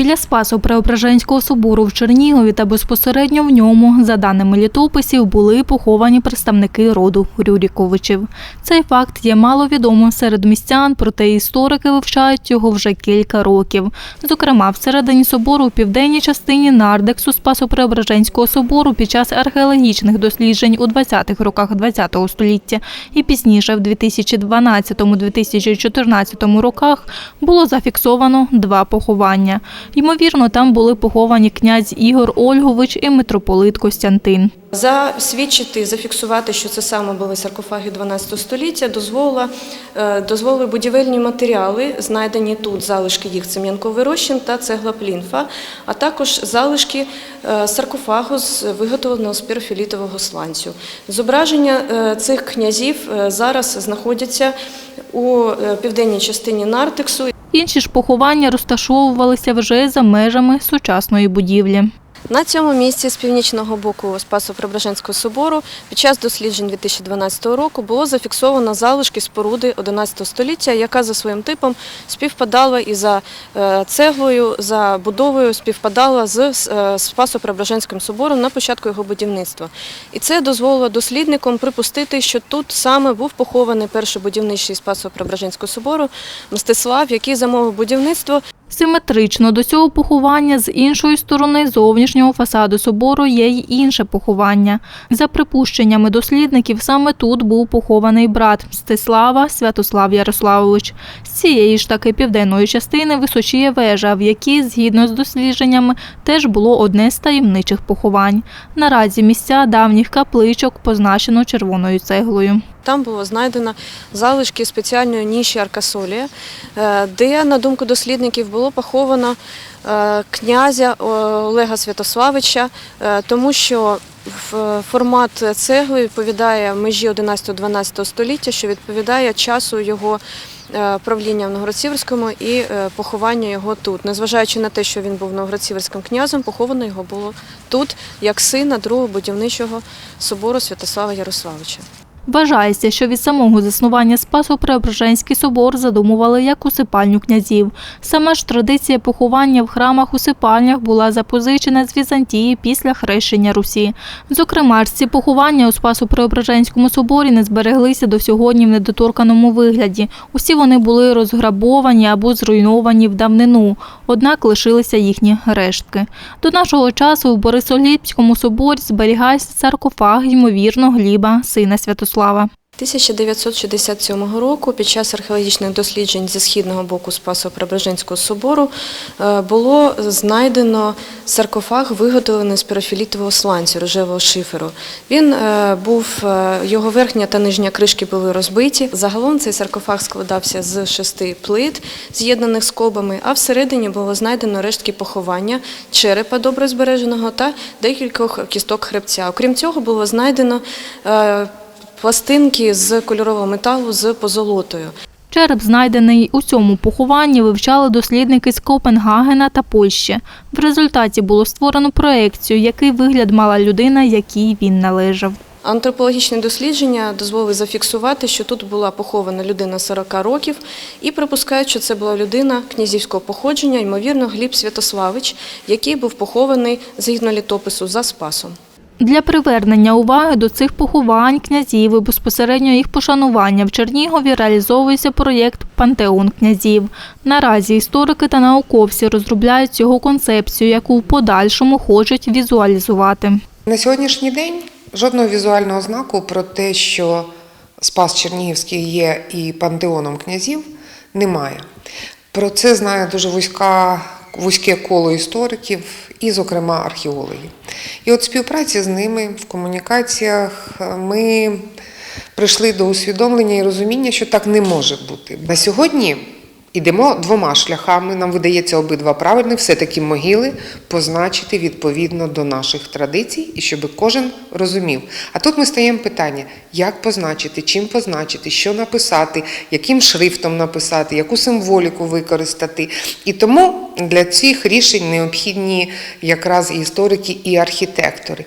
Біля Спасо-Преображенського собору в Чернігові та безпосередньо в ньому, за даними літописів, були поховані представники роду Рюріковичів. Цей факт є маловідомим серед містян, проте історики вивчають його вже кілька років. Зокрема, всередині собору у південній частині нардексу Спасо-Преображенського собору під час археологічних досліджень у 20-х роках ХХ століття і пізніше в 2012-2014 роках було зафіксовано два поховання. Ймовірно, там були поховані князь Ігор Ольгович і митрополит Костянтин. Засвідчити, зафіксувати, що це саме були саркофаги 12 століття, дозволила, е, дозволили будівельні матеріали, знайдені тут залишки їх це м'янковий розчин та цегла плінфа, а також залишки е, саркофагу з виготовленого з пірофілітового сланцю. Зображення е, цих князів зараз знаходяться у південній частині нартексу. Інші ж поховання розташовувалися вже за межами сучасної будівлі. На цьому місці з північного боку Спасо-Преображенського собору під час досліджень 2012 року було зафіксовано залишки споруди 11 століття, яка за своїм типом співпадала і за е, цеглою, за будовою співпадала з е, Спасо-Преображенським собором на початку його будівництва. І це дозволило дослідникам припустити, що тут саме був похований перший будівничий Спасо-Преображенського собору Мстислав, який замовив будівництво Симетрично до цього поховання з іншої сторони зовнішнього фасаду собору є й інше поховання. За припущеннями дослідників, саме тут був похований брат Мстислава Святослав Ярославович. З цієї ж таки південної частини височіє вежа, в якій, згідно з дослідженнями, теж було одне з таємничих поховань. Наразі місця давніх капличок позначено червоною цеглою. Там було знайдено залишки спеціальної ніші Аркасолія, е, де, на думку дослідників, було поховано е, князя е, Олега Святославича, е, тому що формат цегли відповідає межі 11-12 століття, що відповідає часу його правління в Новгород-Сіверському і поховання його тут. Незважаючи на те, що він був новгород-сіверським князем, поховано його було тут як сина другого будівничого собору Святослава Ярославича. Вважається, що від самого заснування Спасо-Преображенський собор задумували як усипальню князів. Сама ж традиція поховання в храмах усипальнях була запозичена з Візантії після хрещення Русі. Зокрема, ж ці поховання у Спасо-Преображенському соборі не збереглися до сьогодні в недоторканому вигляді. Усі вони були розграбовані або зруйновані в давнину, однак лишилися їхні рештки. До нашого часу в Борисоглібському соборі зберігається саркофаг, ймовірно, Гліба, сина Святослава. 1967 року під час археологічних досліджень зі східного боку Спасо-Преображенського собору е, було знайдено саркофаг, виготовлений з пірофілітового сланцю рожевого шиферу. Він е, був, е, його верхня та нижня кришки були розбиті. Загалом цей саркофаг складався з шести плит, з'єднаних скобами, а всередині було знайдено рештки поховання, черепа добре збереженого та декількох кісток хребця. Окрім цього, було знайдено пластинки з кольорового металу з позолотою. Череп, знайдений у цьому похованні, вивчали дослідники з Копенгагена та Польщі. В результаті було створено проекцію, який вигляд мала людина, якій він належав. Антропологічне дослідження дозволили зафіксувати, що тут була похована людина 40 років, і припускають, що це була людина князівського походження, ймовірно, Гліб Святославич, який був похований згідно літопису за Спасом. Для привернення уваги до цих поховань князів і безпосередньо їх пошанування в Чернігові реалізовується проєкт Пантеон князів. Наразі історики та науковці розробляють його концепцію, яку в подальшому хочуть візуалізувати. На сьогоднішній день жодного візуального знаку про те, що Спас Чернігівський є і пантеоном князів, немає. Про це знає дуже вузька, вузьке коло істориків і, зокрема, археологів. І от співпраці з ними в комунікаціях ми прийшли до усвідомлення і розуміння, що так не може бути. На сьогодні Ідемо двома шляхами. Нам видається обидва правильні, все-таки могили позначити відповідно до наших традицій, і щоб кожен розумів. А тут ми стаємо питання: як позначити, чим позначити, що написати, яким шрифтом написати, яку символіку використати. І тому для цих рішень необхідні якраз історики, і архітектори.